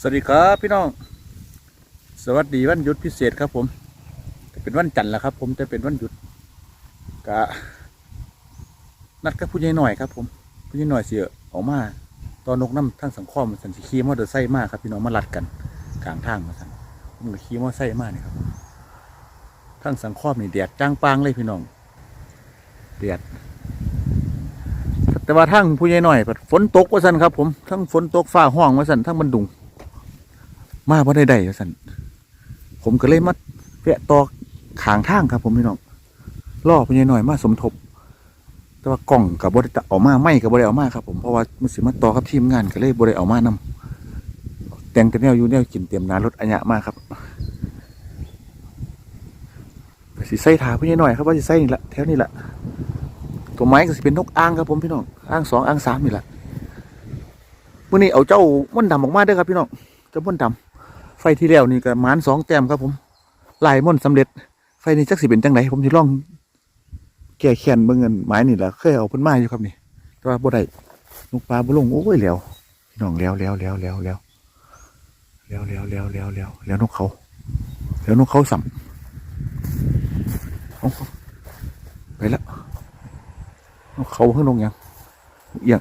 สวัสดีครับพี่น้อง สวัสดีวันหยุดพิเศษครับผมจะเป็นวันจันทร์แล้วครับ ผมจะเป็นวันหยุดกะนัดกับผู้ใหญ่หน่อยครับ ผมผู้ใหญ่หน่อยเสียออกมาตอนนกน้ำทั้งสังคมสันสิขี่มอเตอร์ไซค์มากครับพี่น้องมาลัดกันกลางทางมาสันมก็ขี่มอเตอร์ไซค์มากนี่ครับทั้งสังคมนี่แดดจ้างปางเลยพี่น้องแดดแต่ว่าทั้งผู้ใหญ่หน่อยฝนตกว่าสันครับ ผมทั้งฝนตกฟ้าห้องว่าสันทั้งมันดุง มาบ่ได้ได้ว่าสันผมก็เลยมาแวะต่อขางทางครับ ผมพี่น้องล่อผู้ใหญ่หน่อยมาสมทบ แต่ว่ากล่องกับบริษัทออกมาไม่กับบริษัทออกมาครับผมเพราะว่ามันสิมาต่อกับทีมงานก็เลยบริษัทออกมานำแต่งแต่แนวอยู่แนวกินเตรียมนารถอัญญะมากครับสิใส่ถาผู้ใหญ่หน่อยครับว่าสิใส่นี่แหละแถวนี้แหละตัวไม้ก็สิเป็นนกอ่างครับผมพี่น้องอ่างสองอ่างสามนี่แหละมื่อนี้เอาเจ้าม่นดำออกมาเด้อครับพี่น้องเจ้าม่นดำ ที่แล้วนี่ก็หมานสองแต้มครับผมลายม่อนสำเร็จ ไฟนี้จักสิเป็นจังไหนผมจะลองแก้แค้นเบิ่งเงินไม้นี่แหละเคยเอาเพิ่นมาอยู่ครับนี่ แต่ว่าบ่ได้นกปลาบ่ลงโอ้ยแล้วพี่น้องแล้วแล้วแล้วแล้วแล้วแล้วแล้วแล้วแล้วแล้วแล้วนกเขา แล้วนกเขาสัมไปแล้วนกเขาเพิ่งลงยังเอียง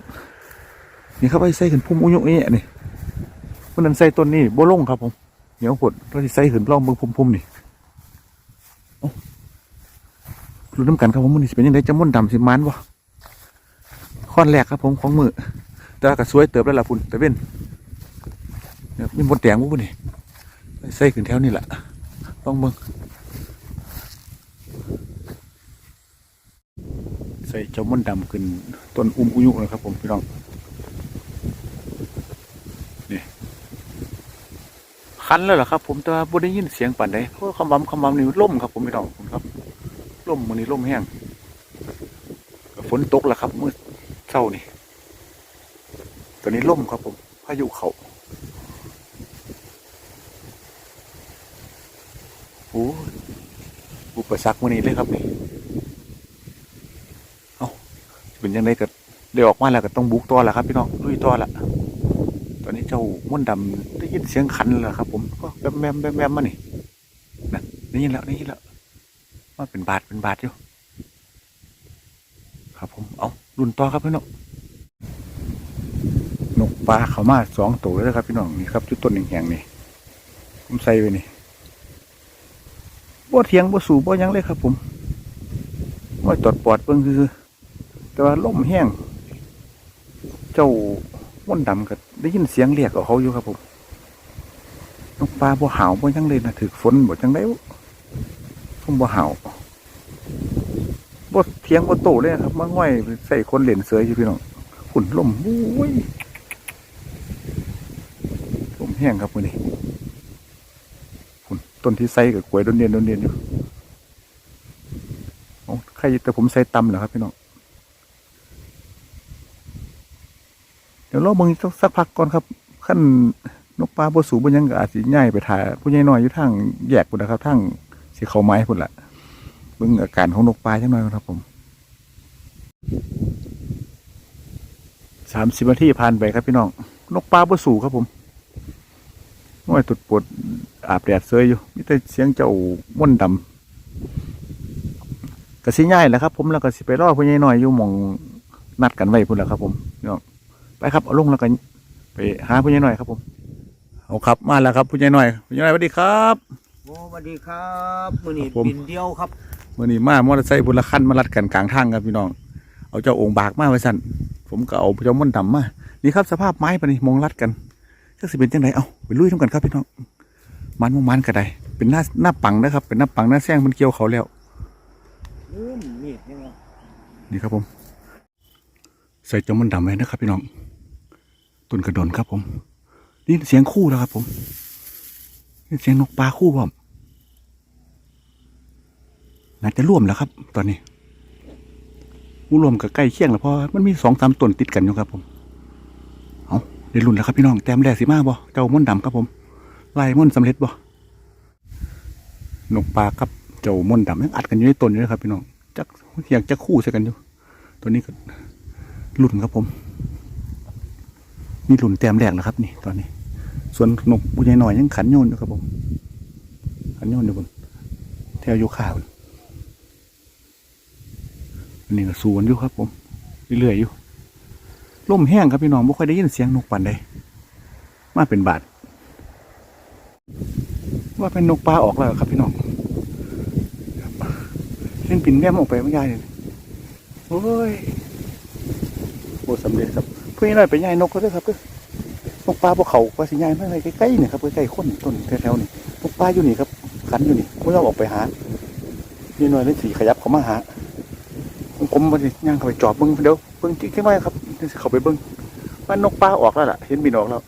นี่ครับไอ้ใส่ขึ้นพุ่มอุ้ยอุ้ยนี่มันนั้นใส่ต้นนี้บ่ลงครับผม เดี๋ยวผดเราที่ใส่ขึ้นล่องเบิ่งพุ่มพุ่มนี่รู้น้ำกันครับผมมันเป็นยังไงจะม่นดำสิมันวะข้อนแรกครับผมของมือแต่ว่าก็สวยเติบแล้วล่ะพุ่นแต่เว้นเนี่ยมีมดแดงวุ้นนี่ใส่ขึ้นแถวนี่แหละลองเบิ่งใส่เจ้าม่นดำขึ้นต้นอุ้มอุยุนะครับผมพี่น้อง คันแล้วเหรอครับ ผมแต่ว่าบ่ได้ยินเสียงปั่นใดเพราะคำบำคำบำนี่ล่มครับ ผมพี่น้องผมครับล่มมันนี้ล่มแห้งฝนตกแล้วครับเมื่อเช้านี่ตอนนี้ล่มครับ ผมพายุเขาโอ้ยอุปสรรคมื่อนี้เลยครับนี่เป็นยังไงก็ได้ออกมาแล้วก็ต้องบุกตัวแหละครับ พี่น้องลุยตัวละตอนนี้เจ้าม่วนดำ ได้ยินเสียงขันแล้วครับ ผมก็แบมแบมแบมแบมมานี่นั่นได้ยินแล้วได้ยินแล้วว่าเป็นบาทเป็นบาทอยู่ ครับผมเอารุ่นต่อครับพี่น้องนกปลาเขามาสองตัวแล้วครับพี่น้องนี่ครับจุดต้นแห่งๆนี่ผมใส่ไว้นี่บ่เทียงบ่สูบ่ยังเลยครับ ผมว่าตอดปอดเบิ่งคือแต่ว่าล่มแห้ง เจ้าม่วนดำก็ได้ยินเสียงเรียกของเขาอยู่ครับผม นกปลาบ่หาวบ่ยังเลยนะถือฝนบ่จังได้ผมบ่หาวบ่เทียงบ่โตเลยครับมาง่อยใส่คนเหรียญเสืออยู่พี่น้องฝุ่นล่มโอ้ยล่มแห้งครับมื้อนี้ฝุ่นต้นที่ใส่กับกล้วยโดนเนียนโดนเนียนอยู่โอ้ใครแต่ผมใส่ตำเหรอครับพี่น้องเดี๋ยวรอเบิ่งสักพักก่อนครับขั้น นกปลาบ่สูบ่ยังก็อาจสิย้ายไปถ่ายผู้ใหญ่น้อยอยู่ทางแยกพุ่นนะครับทางสิเขาไม้พุ่นละเบิ่งอาการของนกปลาจังหน่อยครับผมสามสิบนาทีผ่านไปครับพี่น้อง นกปลาบ่สูครับผมน้อยตุดปวดอาบแดดเซยอยู่มีแต่เสียงเจ้าม่วนดำก็สิย้ายแหละครับ ผมแล้วก็สิไปรอผู้ใหญ่น้อยอยู่มองนัดกันไว้พุ่นละครับ ผมพี่น้องไปครับเอาลงแล้วกันไปหาผู้ใหญ่หน่อยครับผม เอาครับมาแล้วครับผู้ใหญ่หน่อยผู้ใหญ่หน่อยสวัสดีครับโอ้สวัสดีครับมือนี้ครับผมบินเดียวครับมื่อนี้มามอเตอร์ไซค์บุญละคันมาลัดกันกลางทางครับพี่น้อง เอาเจ้าองค์บากมาไว้สั่นผมก็เอาเจ้าม่อนดำมานี่ครับสภาพไม้ปะนี่มองลัดกันก็สิเป็นจังไดเอาไปลุยทั้งกันครับพี่น้องมันมมันกระไดเป็นหน้าหน้าปังนะครับ เป็นหน้าปังหน้าแซงมันเกี่ยวเขาแล้วอืมมีดยังไงนี่ครับผม ใส่เจ้าม่อนดำไว้นะครับพี่น้องต้นกระโดนครับผม นี่เสียงคู่แล้วครับผมนี่เสียงนกปลาคู่ผมน่าจะร่วมแล้วครับ ตอนนี้ผู้รวมกับใกล้เคียงแล้วเพราะมันมีสองสามตนติดกันอยู่ครับผมเอาได้รุ่นแล้วครับพี่น้องแต้มแรกสิมาบ่เจ้าม่อนดำครับผมลายม่อนสำเร็จบ่นกปลาครับเจ้าม่อนดำยังอัดกันอยู่ในตนอยู่เลยครับพี่น้องจักอยากจะคู่ใส่กันอยู่ ตัวนี้ก็รุ่นครับผมนี่รุ่นแต้มแรกแล้วครับ นี่ตอนนี้ ส่วนนกผู้ใหญ่หน่อยยังขันโยนอยู่ครับผมขันโยนอยู่บนแถวโยคาพุ่นอันนี้ก็สูนอยู่ครับ ผมเรื่อยๆอยู่ลมแห้งครับพี่น้องไม่ค่อยได้ยินเสียงนกปันใดมาเป็นบาทว่าเป็นนกปลาออกแล้วครับพี่น้องเล่นปิ่นแม่มออกไปไม่ได้เลยโอ้ยโอ้สำเร็จครับเพื่อนหน่อยไปย่ายนกก็ได้ครับเด้อนกปลาพวกเขาว่าสิย่ายมาอะไรใกล้ๆเนี่ยครับใกล้ๆคนต้นแถวๆนี่นกปลาอยู่นี่ครับขันอยู่นี่ไม่ยอมออกไปหานี่หน่อยเล่นสีขยับเขามาหาผมผมมาสิย่างเข้าไปจอบเบิ้งเดี๋ยวเบิ้งจิ๊กแค่ไว้ครับเดี๋ยวสิเขาไปเบิ้งว่านกปลาออกแล้วล่ะ เห็นบินออกแล้ว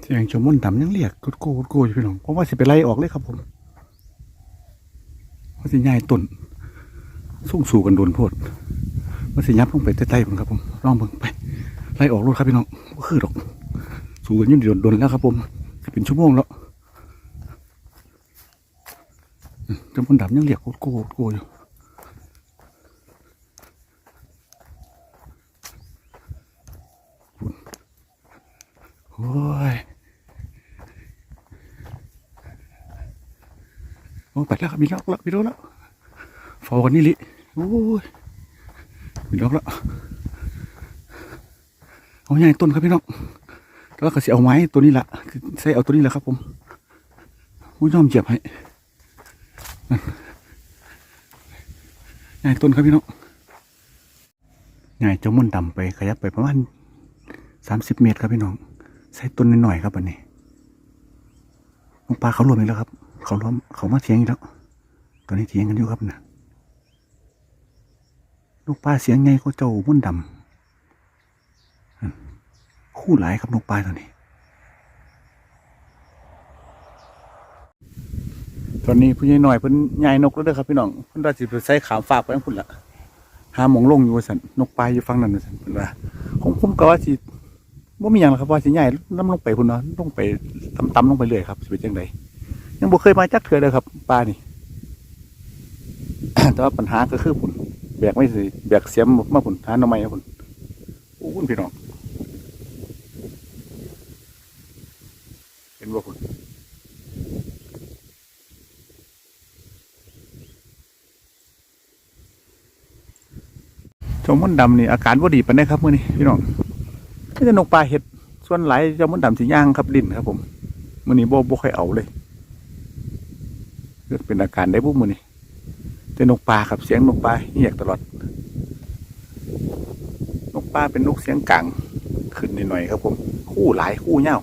เสียงชมมุ่นดำยังเรียกกุดโกกุดโกอยู่พี่น้องเพราะว่าสิไปไล่ออกเลยครับผมว่าสิง่ายต้นสู้สู่กันโดนโพดว่าสิยับลงไปใต้ๆผมครับผมลองเบิ่งไป ล่ออกรถครับพี่น้องก็คือดอกสู่กันยุ่นโดนแล้วครับผมจะเป็นชั่วโมงแล้วอืมชมมุ่นดำยังเรียกกุดโกโกอยู่โอ้ยโอ้ไปแล้วครับมีล็อกแล้วมีล็อกแล้วฟอกันนี่ลิโอ้ยมีล็อกแล้ว เอาใหญ่ต้นครับพี่น้องแล้วก็เสียเอาไม้ตัวนี้ละใส่เอาตัวนี้แหละครับ ผมอุ้ยยอมเจ็บให้ใหญ่ต้นครับพี่น้องใหญ่เจ้าม่นดำไปขยับไปประมาณสามสิบเมตรครับพี่น้องใส่ต้นนิดหน่อยๆครับอันนี้ลงปลาเขารวมอีกแล้วครับ เขาล้อมเขามาเถียงอีกแล้วตอนนี้เถียงกันอยู่ครับนะลูกปลาเสียงไงก็เจ้ามุ่นดำอืม คู่หลายครับลูกปลาตอนนี้ ตอนนี้ผู้ใหญ่หน่อยเพิ่นใหญ่นกแล้วเด้อครับพี่น้องเพิ่นว่าสิไปใส่ขามฝากไปทั้งพุ่นละหาหมองลงอยู่สันนกปลาอยู่ฝั่งนั้นว่าซั่นเพิ่นว่าผมผมก็ว่าสิบ่มีหยังหรอกครับว่าสิใหญ่นํลงไปพุ่นเนาะลงไปต่ำๆลงไปเรื่อยครับสิเป็นจังไดยังบ่เคยมาจักเถื่อเลยครับปลานี่แต่ว่าปัญหาก็คือผุนแบกไม่สิแบกเสียมมาผุนหาหน่อไม้มาผุนโอ้คุณพี่น้อง ห็นบ่ผุนเจ้ามุ่นดำนี่อาการว่าดีปานใดครับมื้อนี้พี่น้องก็จะนกปลาเห็ดส่วนหลายเจ้ามุ่นดำสิย่างครับลิ้นครับ ผมมื้อนี้บ่บ่ค่อยเอาเลยเกิดเป็นอาการได้บุ้มมือนี่แต่นกปลาครับเสียงนกปลาเงียกตลอด นกปลาเป็นนกเสียงกลางขึ้นนิดหน่อยครับผม คู่หลายคู่เง่า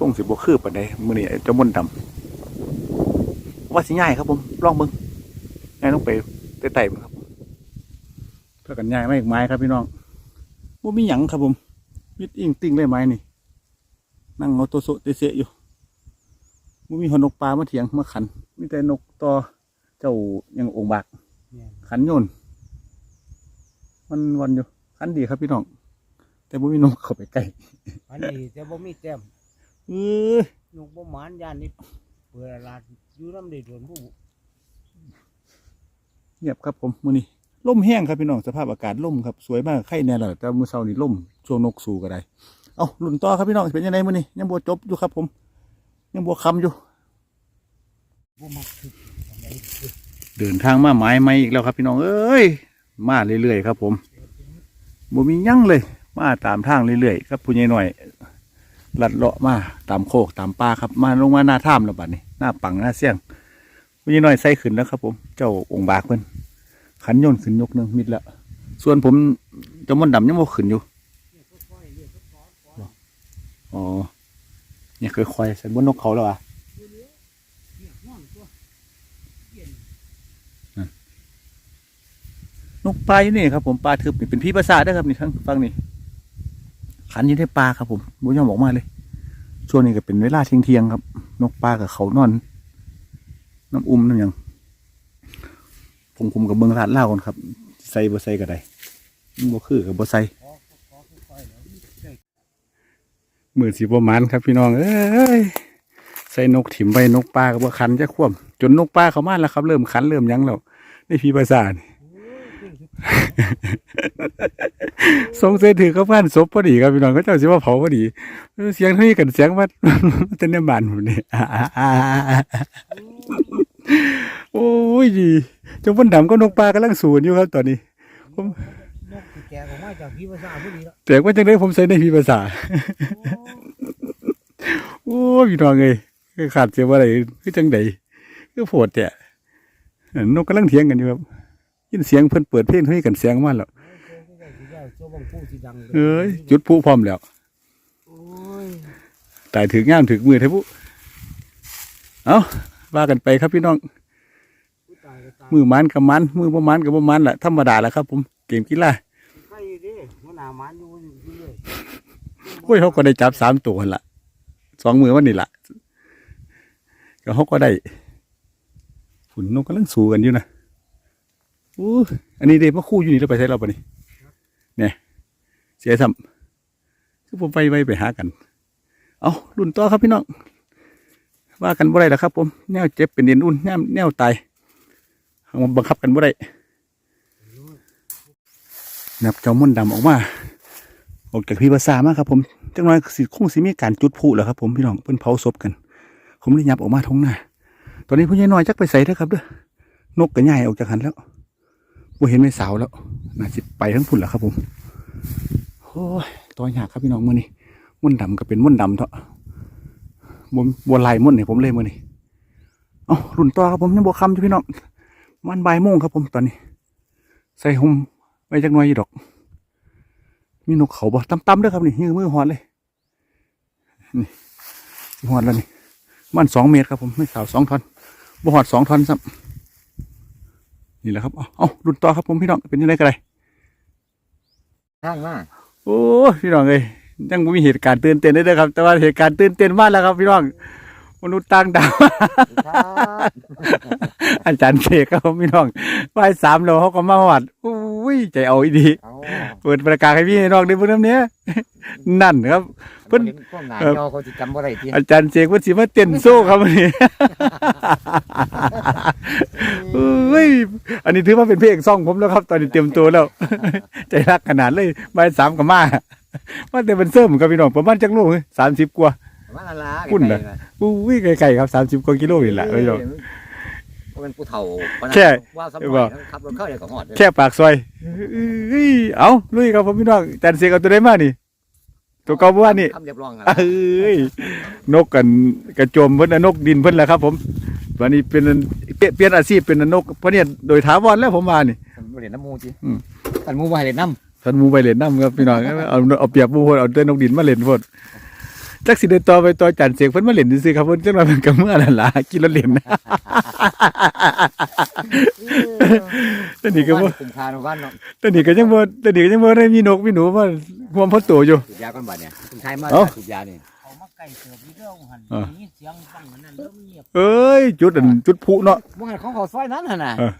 ส่งสิบวคือปานใดมือนี่เจ้ามนดำว่าสิง่ายครับผมลองเบิ้งง่ายต้องไปไต่ๆมันครับเพื่อกันง่ายไม่อีกไม้ครับพี่น้องว่ามีหยังครับผมมิดอิงติ่งเลยไม้นี่ นั่งเอาตัวโซเตเสะอยู่มันมีหนกปลามาเถียงมาขันมีแต่นกต่อเจ้ายังองบากเนี่ยขันโยนมันวันอยู่ขันดีครับพี่น้องแต่บ่มีนกเข้าไปใกล้อันนี้จะบ่มีแต้ม เออนุกบ่หมานยานนี่เปิดลาดอยู่น้ำเดือดวนผู้เงียบครับผมมื้อนี้ล่มแห้งครับพี่น้องสภาพอากาศล่มครับสวยมากไข่แน่เลยแต่มื้อเช้านี่ล่มช่วงนกสู่ก็ได้เอาลุ่นต่อครับพี่น้องเป็นยังไงมื้อนี้ยังบ่จบอยู่ครับ ผม ยังบ่คำอยู่บ่มักคืออันไหนเดินทางมาหมายไม่อีกแล้วครับพี่น้องเอ้ยมาเรื่อยๆครับ ผมบ่มีหยั่งเลย มาตามทางเรื่อยๆครับผู้ใหญ่หน่อย ลัดเลาะมาตามโคกตามป่าครับ มาลงมาหน้าถ้ำแล้วบัดนี้หน้าปังหน้าเสี่ยงผู้ใหญ่หน่อยใส่ขึ้นแล้วครับ ผม เจ้าองค์บากเพิ่นขันโยนขึ้นยกหนึ่งมิดแล้ว ส่วนผมเจ้ามนดำยังบ่ขึ้นอยู่อ๋อเนี่ยคือควายใส่บนนกเขาแล้วอะนกปลาอยู่นี่ครับผมปลาทึบนี่เป็นพี่ภาษาได้อครับนี่ทั้งฟังนี่ ขันอยู่ในปลาครับผมบุญยอมบอกมาเลย ช่วงนี้ก็เป็นเวลาเที่ยงเที่ยงครับ นกปลากับเขานอน น้ำอุ้มน้ำยังผมคุมกับเบิงลาดเล่าก่อนครับ ใส่บ่ใส่ก็ได้บ่คือกับบ่ใส่มือสีประมาณครับพี่น้อง เอ้ยใส่นกถิ่มไปนกปลากับบ่คันจะคว่ำจนนกปลาเขามาแล้วครับ เริ่มคันเริ่มยังแล้วในพี่ภาษาน สงสัยถือเขาบ้านศพพอดีครับพี่น้องเขาเจ้าสิว่าเผาพอดี เสียงเท่านี้กันเสียงว่าเต้นในบ้านผมนี่โอ้ยดีเจงพ่นดำก็นกปลากำลังสูนอยู่ครับตอนนี้นกที่แกออกมาจากพี่ภาษาพอดีแล้วแต่ว่าจังได้ผมใส่ในพี่ภาษาโอ้ยพี่น้องเอ้ยคือขาดเสียว่าอะไรคือจังใดคือโผดแต่นกกำลังเถียงกันอยู่ครับยินเสียงเพิ่นเปิดเพลงเท่านี้กันเสียงมาแล้ว โจ้บังผู้ที่ดังเอ้ยจุดพลุพร้อมแล้วโอ้ยตายถึงงามถึงมือเทพุเอาว่ากันไปครับพี่น้องผู้ตายก็ตายมือมันกับมันมือประมันกับประมันแหละธรรมดาแหละครับ ผมเกมกีฬาใครดิหัวหน้ามันอยู่อยู่เลยโอ้ยเขาก็ได้จับสามตัวหั่นละสองมือวันนี้ละก็เขาก็ได้ฝุ่นนกกำลังสู้กันอยู่นะอู้อันนี้เด็กมาคู่อยู่นี่เราไปใช้เราปะนี่เนี่ย เสียซ้ำคือผมไปไปไปหากัน เอารุ่นต่อครับพี่น้องว่ากันบ่ได้แล้วครับ ผมแนวเจ็บเป็นเอ็นอุ่นแนวแนวตายเอามาบังคับกันบ่ได้นับเจ้ามนต์ดำออกมาออกจากพี่ภาษามาครับ ผมจังน้อยสิคงสิมีการจุดพลุแล้วครับ ผมพี่น้องเพิ่นเผาศพกัน ผมเลยยับออกมาท้องหน้าตอนนี้ผู้ใหญ่น้อยจักไปใส่เด้อครับเด้อนกก็ใหญ่ออกจากหันแล้วบ่เห็นไม่สาวแล้วน่าสิไปทั้งพุ่นแล้วครับผม โอ้ยตัวยากครับพี่น้องมือนี้ม่นดำก็เป็นมุ่นดำเถอะบ่บ่ลายม่วนให้ผมเลยมือนี้เอ้ารุ่นต่อครับผมยังบ่คำอยู่พี่น้องมันใบ่ายโมงครับผมตอนนี้ ใส่ห่มไว้จักหน่อยอยู่ดอก มีนกเขาบ่ตั้มๆเด้อครับนี่ยือมือหอดเลยนี่หอดแล้วนี่มันสองเมตรครับผมไม่สาวสองทอนบ่หอดสองทอนซ้ำนี่แหละครับ เอาเอารุ่นต่อครับผมพี่น้องเป็นยังไงกันเลยข้างหน้า โอ้พี่น้องเอ้ยยังบ่มีเหตุการณ์ตื่นเต้นได้เลยครับ แต่ว่าเหตุการณ์ตื่นเต้นมากแล้วครับพี่น้อง มนุษย์ต่างดาวอาจารย์เสกครับผมพี่น้องบ่ายสามแล้วเขาก็มาหอดอุ้ยใจเอาอีดีเอาเปิดประกาศให้พี่น้องได้เบิ่งน้ำเนี้ยนั่นครับเพิ่นพวกหนาจอเขาจะจำว่าไรที่อาจารย์เจกว่าสิมาเต้นโซ่ครับวันนี้เอ้ยอันนี้ถือว่าเป็นเพลงซ่องผมแล้วครับ ตอนนี้เตรียมตัวแล้ว ใจรักขนาดเลยใบายสามกับมาว่าแต่เป็นเสริมครับพี่น้องประมาณจักโลสามสิบกว่า มาละละพุ่นน่ะ อุ้ยไกลๆครับสามสิบกว่ากิโลนี่แหละพี่น้องเป็นผู้เฒ่าแค่ ว่าสมัว่ายขับรถเข้าเดี๋ยวก็หอดแค่ปากซอยเอ้ยเอาลุยครับผมพี่น้องอาจารย์เจกเอาตัวได้มานี่ ตัวเก่าเมื่อวานนี่ ทำเรียบร้อยแล้วเอ้ยนกกันกระโจมเพิ่นน่ะนกดินเพิ่นแหละครับ ผมวันนี้เป็นเปลี่ยนเปลี่ยนอาชีพเป็นนกเพราะเนี่ยโดยถาวรแล้วผมว่านี่ เหรียญน้ำมูจีอืมกันมูไปเหรียญน้ท่านหมูไปเล่นน้ำครับพี่น้องเอาเอาเปรียบหมูพนเอาแต่นกดินมาเล่นพน จักสิเดินต่อไปต่อจันเสียงเพิ่นมาเล่นซื่อๆครับเพิ่นจังว่ามันก็เมื่อนั่นล่ะกินแล้วเล่นำตอนนี้ก็บ่คุ้มค่าในบ้านเนาะตอนนี้ก็ยังบ่ตอนนี้ก็ยังบ่ได้มีนกมีหนูมาห่วมพ่อโตอยู่สูบยากันบัดเนี่ยคุณชายมาเอ้าสูบยานี่เขามาไก่เสิร์ฟนี่เรื่องหันอ่านี่เสียงฟังเหมือนนั้นเริ่มเงียบเอ้ยจุดอันจุดพลุเนาะมื่อไงของเขาซอยนั้นน่ะนะเออ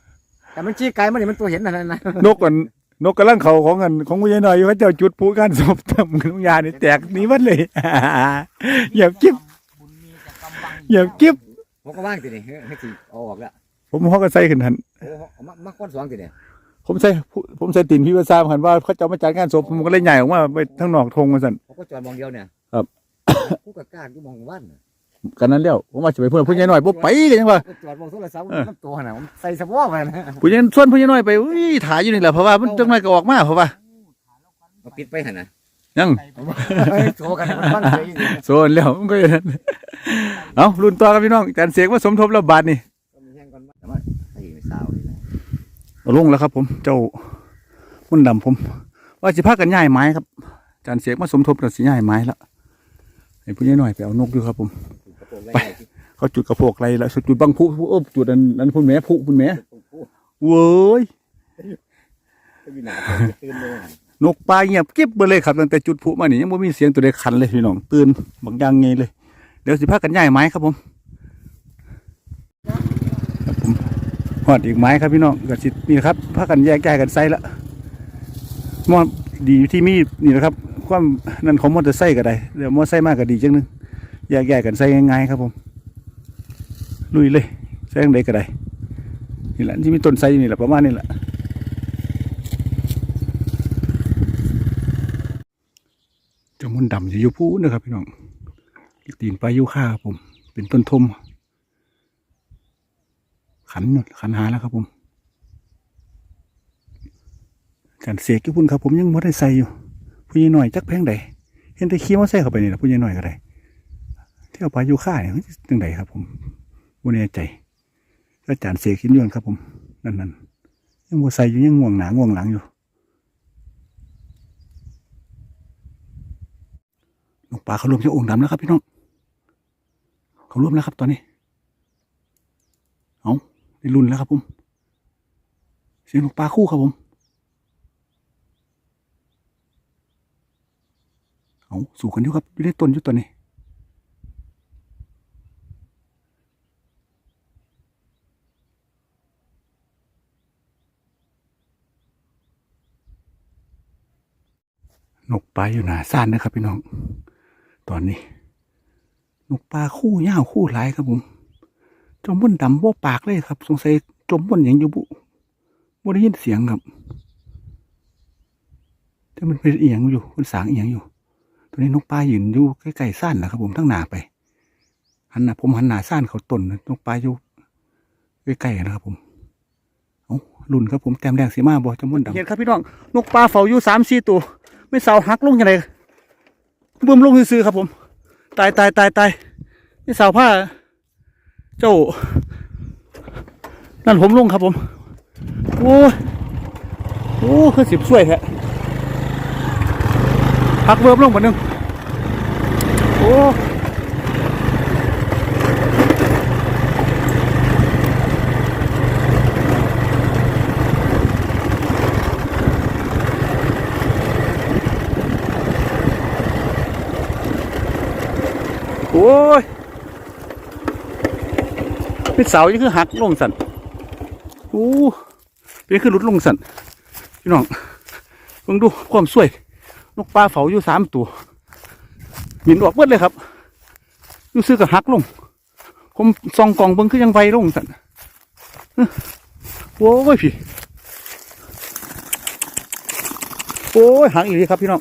แต่มันชี้ไกลมันนี่มันตัวเห็นนั่นนะนกกัน นกกำลังเขาของกันของผู้ใหญ่น้อยอยู่เขาเจ้าจุดพลุกันศพทำกันยานี่แตกหนีหมดเลยเหยียบกิ๊บบุญมีแต่กำบังเหยียบกิ๊บผมก็ว่างสินี่เฮ้ยให้สิเอาออกแล้วผมฮอกก็ใส่ขึ้นหันโอ้เอามามาก้อนสองสิเนี่ยผมใส่ผมใส่ตินพี่ว่าทราบหันว่าเขาจะเอามาจัดงานศพผมก็เลยใหญ่ออกมาไปทั้งนอกทงมาสั่นเขาก็จอดมองเดียวเนี่ยครับ ผู้กล้าอยู่มองวันน่ะ กันนั้นแล้วผมว่าจะไปเพื่อนผู้ใหญ่น้อยบ่ไปกันยังว่าก็จอดมองโทรศัพท์เออน้ำตัวน่ะผมใส่สะโพกไปนะผู้ใหญ่ส่วนผู้ใหญ่น้อยไปอุ้ยถ่ายอยู่นี่แหละเพราะว่ามันจังไรก็ออกมาเพราะว่ามาปิดไปหันนะยังโชว์กันมันฟังเฉยอยู่โซนแล้วมันก็อย่างนั้นเอารุ่นต่อครับพี่น้องจันเสกว่าสมทบแล้วบาทนี่ก็มีแห้งก่อนแต่ว่าไอ้สาวนี่นะเอาลงแล้วครับ ผม เจ้ามุ่นดำผม ว่าสิพากันย้ายไม้ครับจันเสกมาสมทบกับสิย้ายไม้แล้วให้ผู้ใหญ่น้อยไปเอานกอยู่ครับผม กระโปเขาจุดกระโพกไรแล้วจุดบังผู้เอบจุดอันนั้นพุ่นแม่ผู้พุ่นแม่เว้ยหนกปลาเงียบเก็บไปเลยครับตั้งแต่จุดพลุมานี่ยังไม่มีเสียงตัวใดคันเลยพี่น้องตื่นบางอย่างไงเลย เดี๋ยวสิพากันย้ายไม้ครับผมครับผมหอดอีกไม้ครับพี่น้องก็สินี่ครับพากันแยกย้ายกันใส่ละมอดีที่มีนี่นะครับ ความนั่นของมอเตอร์ไซค์ก็ได้เดี๋ยวมอเตอร์ไซค์มากก็ดีจังนึง แยกย้ายกันใส่ง่ายๆครับผม ลุยเลยใส่ยังไดก็ได้นี่แหละที่มีต้นไทรอยู่นี่แหละประมาณนี้แหละจ้ามนดำจะอยู่พูนนะครับพี่น้องตีนปลายุค่าครับผม เป็นต้นทม ขันขันหาแล้วครับผมการเสกญี่ปุ่นครับผมยังไม่ได้ใส่อยู่ผู้ใหญ่หน่อยจักแพงใดเห็นแต่ขี้มาใส่เข้าไปนี่แหละผู้ใหญ่หน่อยก็ได้ ที่เอาปลายุค่าเนี่ยจังใดครับ ผมบ่แน่ใจอาจารย์เสกหินยวนครับ ผม นั่นนั่นยังบ่ใส่อยู่ยังง่วงหนาง่วงหลังอยู่นกปลาเขารวมที่องค์ดำแล้วครับพี่น้องเขารวมแล้วครับ ตอนนี้เอาได้รุ่นแล้วครับผมเสียงนกปลาคู่ครับผมเอาสู่กันอยู่ครับอยู่ในต้นอยู่ตอนนี้ นกปลาอยู่หนาซ่านนะครับพี่น้อง ตอนนี้ นกปลาคู่ยาวคู่หลายครับผม จมบนดำบ่ปากเลยครับ สงสัยจมบนอย่างอยู่บุบ่ได้ยินเสียงครับแต่มันเป็นเอียงอยู่มันสางเอียงอยู่ ตัวนี้นกปลายืนอยู่ใกล้ๆซ่านนะครับผมทั้งหนาไปหันหน้าผมหันหน้าซ่านเขาต้นนกปลาอยู่ใกล้ๆนะครับผมเอาลุ่นครับผมแต้มแดงสีมาบ่จมบนดำเห็นครับพี่น้องนกปลาเฝ้าอยู่สามสี่ตัว ไม่เสาหักลงยังไงบึ้มลงซื้อครับผม ตายตายตายตายนี่สาวผ้า เจ้า นั่นผมลงครับผม โอ้โอ้คือสิบช่วยแท้พักเบิบลงมาหนึ่งโอ้ โอ้ยเป็นเสานี่คือหักลงสันโอ้เป็นคือหลุดลงสันพี่น้องเพิ่งดูความสวย นกปลาเฝ้าอยู่สามตัวบินออกเบิดเลยครับอยู่ซื้อกับหักลง ผมส่องกล่องเบิ่งคือยังไวลงสันโอ้ยพี่โอ้ยหักอีกแล้วครับพี่น้อง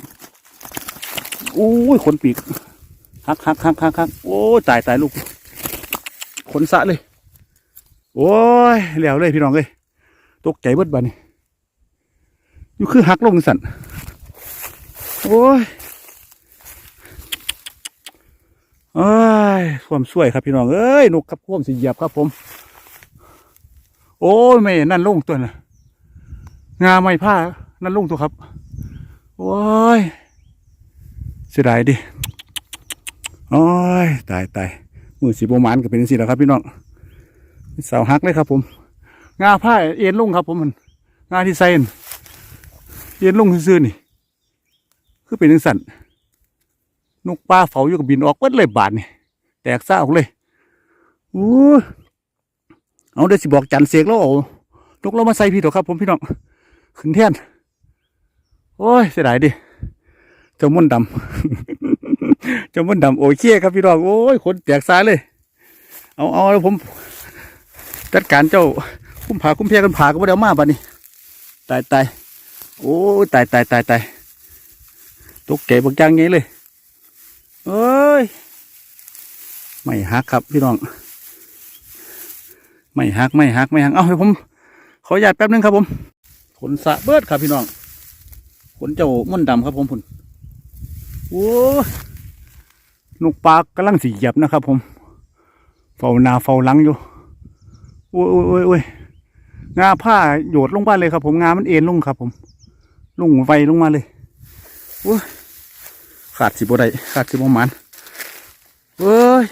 โอ้ยขนปีก หักหักหักหักหักโอ้ตายตายลูกขนสะเลย โอ้ยเหลวเลยพี่น้องเลยตกใจเบิดบัดนี่อยู่คือหักลงสั่นโอ้ยเอ้ยความสวยครับพี่น้องเอ้ยนกครับพ่วมสีเหยียบครับผม โอ้ยไม่นั่นลงตัวน่ะงาไม่ผ้านั่นลงตัวครับโอ้ยเสียดายดิ โอ้ยตายตายมือสีโบมานก็เป็นสิแล้วครับ พี่น้องเสาหักเลยครับ ผม งาผ้าเอ็นลงครับ ผมมันงาที่ไซนเอ็นลงซื่อๆนี่ คือเป็นจังสันนกปลาเฝ้าอยู่กับบินออกเบิดเลยบาทนี่แตกซ่าออกเลยอู้เอาเดี๋ยวสิบอกจันเสกแล้วเอานกเรามาใส่พี่เถอะครับ ผมพี่น้องขึ้นเทียนโอ้ยเสียดายดิเจ้ามุ่นดำ เจ้ามันดำโอเคครับพี่น้องโอ้ยขนแตกซายเลย เอาเอาแล้วผมจัดการเจ้าคุ้มผาคุ้มเพียกันผาก็ไม่ได้มาบัดนี้ตายตายโอ้ยตายตายตายตายตกใจบักจังไงเลยเอ้ยไม่หักครับพี่น้องไม่หักไม่หักไม่หักเอาให้ผมขออนุญาตแป๊บนึงครับผมขนสะเบิดครับพี่น้องขนเจ้าม่นดำครับผมพุ่นโอ้ นกปลากำลังสีเหยียบนะครับ ผม เฝ้านาเฝ้าหลังอยู่โอ้ยโอ้ยโอ้ยโอ้ยงาผ้าโยดลงบ้านเลยครับ ผมงามันเอ็นลงครับ ผม ลงไฟลงมาเลยโอ้ยขาดสิบ่ได้ขาดสิบ่หมันเอ้ย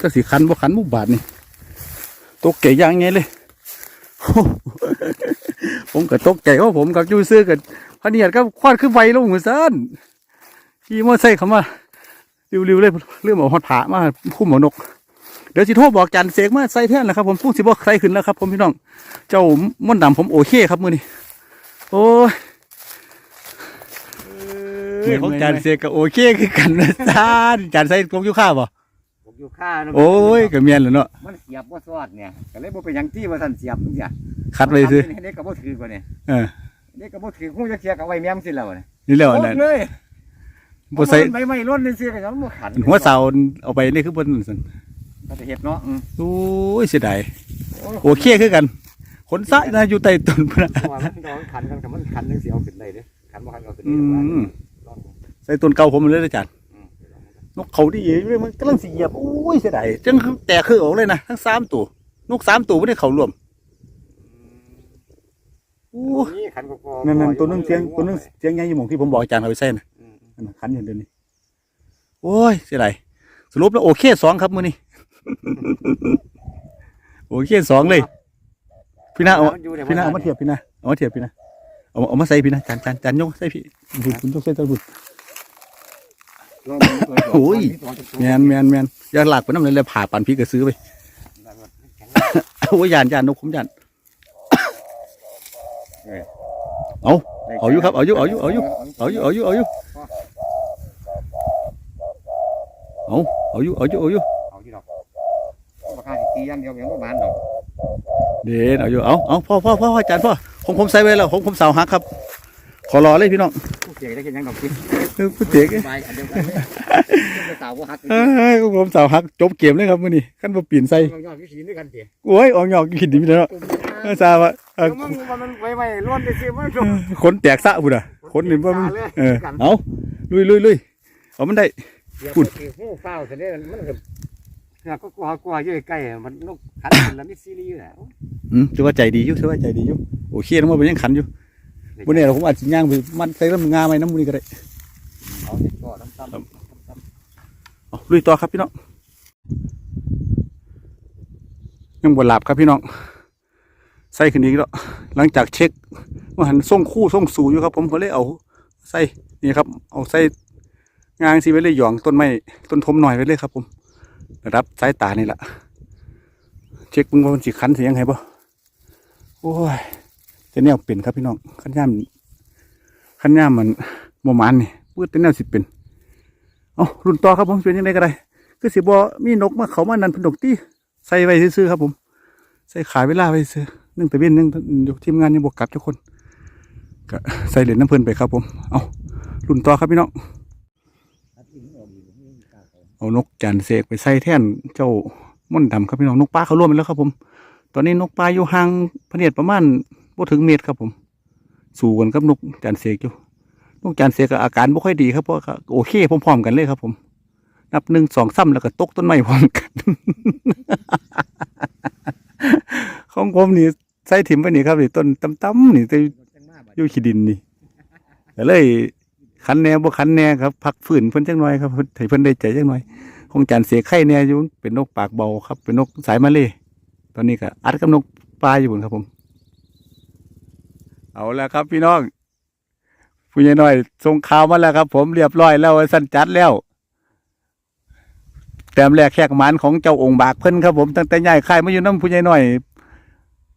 ก็สีคันบ่คันมุบบาทนี่ตกใจย่างไงเลยผมก็ตกใจว่าผมกับยูซื้อกับพเนียดก็ควาดขึ้นไฟลงเหมือนซันขี่มอเตอร์ไซค์เขามา ริวๆเลยเรื่องหมอหอดผามาคุ้มหมอนก เดี๋ยวสิโทรบอกจันเสกมาใส่แท่นแหละครับผมพูดสิบอกใครขึ้นแล้วครับผมพี่น้อง เจ้าม่อนดำผมโอเคครับมือนี้โอ้ยเอ้ยของจันเสกกับโอเคคือกันนะจ้านจันใส่กงยูข้าบ่ผมอยู่ข้าเนาะโอ้ยกับเมียนแหล้วเนาะมันเสียบว่าซอดเนี่ยก็เลยบ่เป็นหยังที่ว่าท่านเสียบจังซี่คัดไว้ซื้อเด็กก็บ่ถือกว่าเนี่ยเออเด็กก็บ่ถือคงจะเสียกับไว้แม่มสิแล้วเนี่ยนี่แล้วโคอันตนั้นรเลย บ่ใส่ใบไม้ล้นนี่สิก็ยังบ่ขันหัวเสาเอาไปนี่คือบนนั่นซั่นก็จะเฮ็ดเนาะอืมโอ้ยเสียดายโอเคคือกันขนซะนะอยู่ใต้ต้นพุ่นน่ะว่ามันดองขันกันกับมันขันจังสิเอาขึ้นได้เด้ขันบ่ขันเอาขึ้นอืได้มลองใส่ต้นเก่าผมเลยอาจารย์อืมนกเขาดีเอ้ยมันกำลังสิเหยียบโอ้ยเสียดายจังคือแตกคือออกเลยนะทั้งสามตัวนกสามตัวไม่ได้เข้ารวมโอ้นี่ขันก็พอนั่นนั่นตัวนึงเสียงตัวนึงเสียงใหญ่อยู่หมองที่ผมบอกอาจารย์เอาไปใส่น่ะ อืมนั่นน่ะคันอย่างเดียวนี้โอ้ยเสียดายสรุปแล้วโอเคสองครับมื้อนี้โอเคสองเลย พี่นาเอามันอยู่ในพี่นาเอามาเทียบพี่นาเอามาเทียบพี่นาเอาเอามาใส่พี่นาจานจานจานยกใส่พี่บุญคุณยกใส่ตะบุญลองดูตัวโอ้ยตัวตัวแมนแมนแมนอย่าหลักไปน้ำเลยเลยผ่าปันพี่ก็ซื้อไปโอ้ยยานยานนกผมยานเอา เอาอยู่ครับเอาอยู่เอาอยู่เอาอยู่เอาอยู่เอาอยู่เอาอยู่เอาเอาอยู่เอาอยู่เอาอยู่เอาอยู่ดอกราคาสิตีอย่างเดียวยังบ่บานดอกเด่นเอาอยู่เอาเอาพ่อพ่อพ่ออาจารย์พ่อผมผมใส่ไว้แล้วผมผมเสาหักครับ ขอรอเลยพี่น้องผู้เจ๋ได้กินยังดอกกินเออผู้เจ๊กไปอันเดียวกันเลยจะสาวบ่ฮักเอ้ยผมเสาหักจบเกมเลยครับมื้อนี้ขั้นบ่ปีนใส่ยอดวิธีด้วยกันเตี๋ยโอ้ยออกหยอกกินดีพี่น้อง เออทราบว่าเออมันมันไว้ไว้ล้นได้สิมันเออขนแตกสะพุ่นอะขนนี่บ่มันเออเอาลุยลุยลุยเอามันได้พูดหูเฝ้าแต่เนี่ยมันก็ก็กลัวกลัวอยู่ใกล้มันนกขันแล้วมีซีรีส์แหละอืมถือว่าใจดีอยู่ถือว่าใจดีอยู่โอเคนะมันเป็นยังขันอยู่วันนี้เราผมอาจจะย่างไปมันใส่ลำงาไหมน้ำมันนี่ก็ได้เอาเห็ดก็น้ำซ้ำเอาลุยต่อครับพี่น้องยังบวหลับครับพี่น้อง ใส่ขึ้นอีกแล้วหลังจากเช็คว่าหันส่งคู่ส่งสูอยู่ครับ ผมก็เลยเอาใส่นี่ครับ เอาใส่งางสีไว้เลยหยองต้นไม้ต้นทมหน่อยไว้เลยครับ ผมระดับสายตานี่แหละเช็คมึงว่ามันสิคันเสียงไงบ่โอ้ยจะแนวเป็นครับพี่น้องขันย่ามขันย่ามมันโมมานนี่พูดแต่แนวสิเป็นเอารุ่นต่อครับผมเป็นยังไงก็ได้คือสิบอมีนกมาเขามานันพนดกตี้ใส่ไว้ซื้อครับผม ใส่ขายเวลาไว้ซื้อ นึ่งต่เวนนึ่งอยู่ทีมงานยังบวกกลับทุกคนก็ใส่เหรียญน้ำเพลินไปครับ ผม เอารุ่นต่อครับพี่น้องเอานกจันเสกไปใส่แท่นเจ้าม่อนดำครับพี่น้องนกปลาเขาร่วมไปแล้วครับ ผม ตอนนี้นกปลาอยู่ห่างพระเนียดประมาณบ่ถึงเมตรครับผม สู่กันกับนกจันเสกอยู่นกจานเสียก็อาการไม่ค่อยดีครับเพราะโอเคพร้อมๆกันเลยครับ ผม นับหนึ่งสองซ้ำแล้วก็ตกต้นไม้พร้อมกัน ของผมนี่ใส่ถิ่มไปนี่ครับนี่ต้นตั้มๆนี่ตอยู่ขี้ดินนี่ก็เลยคันแหน่บ่คันแหน่ครับพักฝืนเพิ่นจังหน่อยครับให้เพิ่นได้ใจจังหน่อยของจานเสียไข่แน่อยู่เป็นนกปากเบาครับ เป็นนกสายมาเลยตอนนี้ก็อัดกับนกปลาอยู่บนครับผม เอาแล้วครับพี่น้องผู้ใหญ่น้อยส่งข่าวมาแล้วครับ ผมเรียบร้อยแล้วสั้นจัดแล้วแต้มแรกแขกหมานของเจ้าองค์บากเพิ่นครับผมตั้งแต่ใหญ่ค่ายมาอยู่น้ำผู้ใหญ่น้อย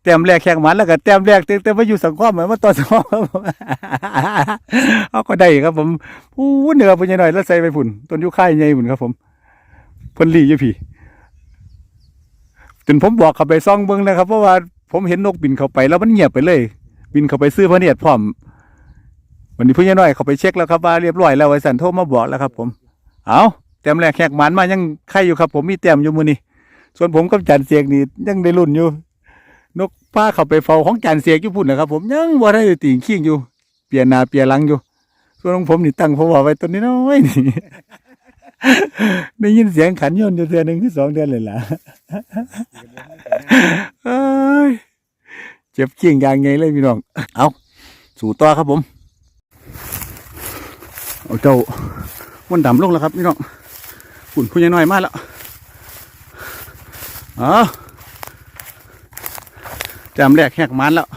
แต้มแรกแขกหมานแล้วก็แต้มแรกเต่มาอยู่สังคมเหมือนมาต่อสังคมครับผมเอาก็ได้ครับผมผู้เหนือผู้ใหญ่น้อยแล้วใส่ไปฝุ่นต้นยุค่ายใหญ่ฝุ่นครับ ผมเพิ่นรีอยู่พี่จนผมบอกเขาไปซ่องเบิ้งนะครับเพราะว่าผมเห็นนกบินเข้าไปแล้วมันเงียบไปเลย บินเข้าไปซื้อพระเนียดพร้อมวันนี้ผู้ใหญ่น้อยเขาไปเช็คแล้วครับว่าเรียบร้อยแล้วไอ้สันโทรมาบอกแล้วครับ ผม เอาแต้มแรกแขกหมันมายังไข่อยู่ครับ ผมมีแต้มอยู่มือนี่ส่วนผมกับจันเสียกนี่ยังได้รุ่นอยู่ ป้าเขาไปเฝ้าของจันเสียกอยู่พุ่นนะครับ ผมยังบ่ได้ติ่งขี้งอยู่ เปลี่ยนนาเปลี่ยนลังอยู่ ส่วนของผมนี่ตั้งพอไว้ตัวนี้น้อยนี่ได้ยินเสียงขันยนต์อยู่เดือนหนึ่งคือสองเดือนเลยล่ะเจ็บเคียงยางไงเลยพี่น้อง เอาสู่ต่อครับผม เอาเจ้ามันดำลงแล้วครับพี่น้องฝุ่นผู้ใหญ่น้อยมากแล้วอ๋อ จำแรกแหกมันแล้ว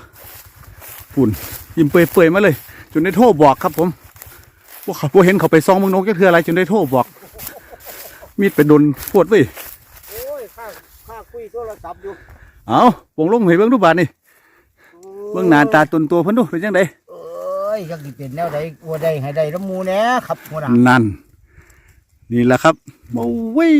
ฝุ่นยิ้มเปื่อยๆมาเลย จนได้โทรบอกครับผมพวกเขาพวกเห็นเขาไปซองมึงนกจะคืออะไรจนได้โทรบอก มีดไปโดนปวดเว้ยโอ้ยข้าข้าคุยโทรศัพท์อยู่เอาวงลงให้เบิ่งดูบาดนี่เบิ่งหน้าตาตนตัวเพิ่นดูเป็นจังไดเอ้ยยังสิเป็นแนวใดกลัวใดให้ได้ละมูแหน่ครับหัวหน้านั่นนี่แหละครับโอ้ย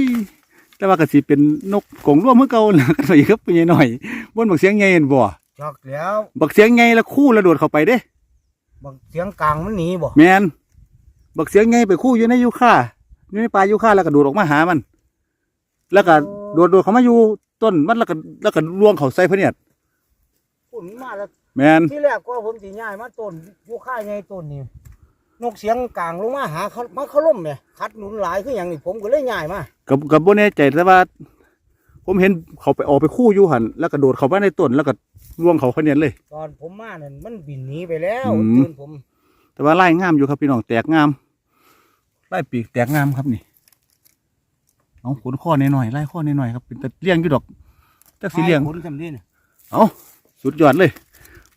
แต่ว่าก็สิเป็นนกกงร่วมเมื่อเก่าแหละกันไปอีกครับเป็นใหญ่หน่อยบนบักเสียงใหญ่เห็นบ่จักแล้วบักเสียงใหญ่แล้วคู่แล้วโดดเข้าไปเด้บางเสียงกลางมันหนีบ่แมนบักเสียงไงไปคู่อยู่ในยูคาอยู่ในป่ายูคาแล้วก็โดดออกมาหามัน แล้วก็โดดโดดเขามาอยู่ต้นมันแล้วก็แล้วก็ล่วงเขาใส่พะเนียดฝุ่นมาแล้วแมนที่แรกก็ผมสิย้ายมาต้นอยู่ค่ายไงต้นนี่ นกเสียงกลางลงมาหาเขามาเขาล่มเนี่ยคัดหนุนหลายคืออย่างนี้ผมก็เลยย้ายมากับกับโบแน่ใจแต่ว่า ผมเห็นเขาไปออกไปคู่อยู่หันแล้วก็โดดเขามาในต้นแล้วก็ล่วงเขาพะเนียดเลย ตอนผมมาเนี่ยมันบินหนีไปแล้วอืม ตื่นผมแต่ว่าไล่งามอยู่ครับพี่น้องแตกงามไล่ปีกแตกงามครับนี่เอาขนข้อหน่อยๆไล่ข้อหน่อยๆครับเป็นตะเลี้ยงอยู่ดอกจักสีเลี้ยงผลจำนี่น่ะเอาสุดยอดเลย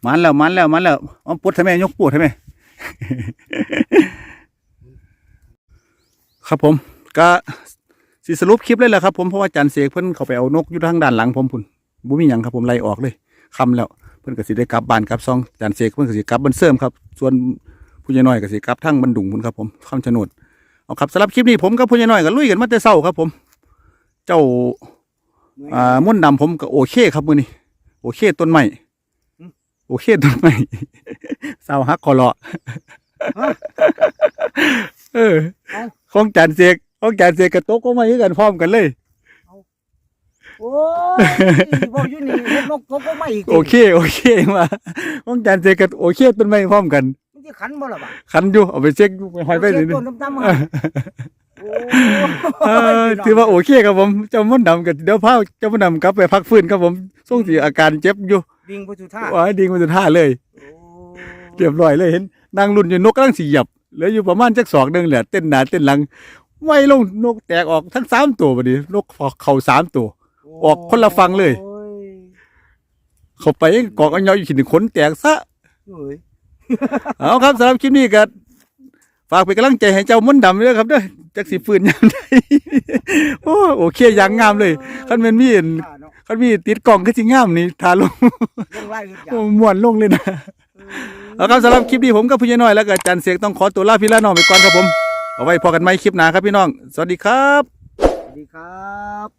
มันแล้วมันแล้วมันแล้วเอาปวดทำไมยกปวดทำไม ครับผม ก็สิสรุปคลิปเลยแหละครับผมเพราะว่าจันเสกเพิ่นเขาไปเอานกอยู่ทางด้านหลังผมพุ่นบุมีหยังครับผมไล่ออกเลยคำแล้ว เพิ่นก็สิได้กลับบ้านกลับซองจันเสกเพิ่นก็สิกลับบันเสริมครับ ส่วนผู้ใหญ่น้อยก็สิกลับทั้งบันดุงพุ่นครับผมคำชะโนดเอาครับสำหรับคลิปนี้ผมกับผู้ใหญ่น้อยก็ลุยกันมาแต่เช้าครับผม เจ้าอ่าม่นดำผมก็โอเคครับมือนี้โอเคต้นใหม่ โอเคต้นใหม่สาวฮักคอเลาะเออของจานเสกของจานเสกกับโต๊ะก็มาด้วยกันพร้อมกันเลยโอ้ยบอกอยู่นี่เห็นนกนกก็ไม่อีกโอเค โอเคมาของจานเสกกับโอเคต้นใหม่พร้อมกันมันจะขันบ่ล่ะบ่ะคันอยู่เอาไปเช็คไปหอยไปเสีนี่ยต้นดำๆมาโอ้ เออถือว่าโอเคครับผม เจ้าม่วนดำกับเดี๋ยวพาเจ้าม่วนดำกลับไปพักฟื้นครับผมส่งสีอาการเจ็บอยู่ดิ่งไปสู่ท่าว่าให้ดีมันจะท่าเลยเรียบร้อยเลยเห็นนางรุ่นอยู่นกกำลังสีหยับเหลืออยู่ประมาณจักสองหนึ่งแหละเต้นหนาเต้นหลังไม่ลงนกแตกออกทั้งสามตัวพอดีนกเข่าสามตัว ออกคนละฝั่งเลยโอ้ยเข้าไปกอกอันยาวอยู่ขีดขนแตกซะโอ้ยเอาครับสำหรับคลิปนี้ก็ฝากเป็นกำลังใจให้เจ้ามนต์ดำด้วยครับเด้อ จักสีฟืนยามใดโอ้โอเคอย่างงามเลยคันแมันมีอันท่าเนาะคันมีติดกล่องก็สิงามนี่ทาลงลงไล่อึดอยาโอ้กม่วนลงเลยนะเอาครับสำหรับคลิปนี้ผมกับพี่น้อยแล้วก็อาจันเสียงต้องขอตัวลาพี่ละน้องไปก่อนครับผม เอาไว้พอกันไหมคลิปหน้าครับพี่น้อง สวัสดีครับ สวัสดีครับ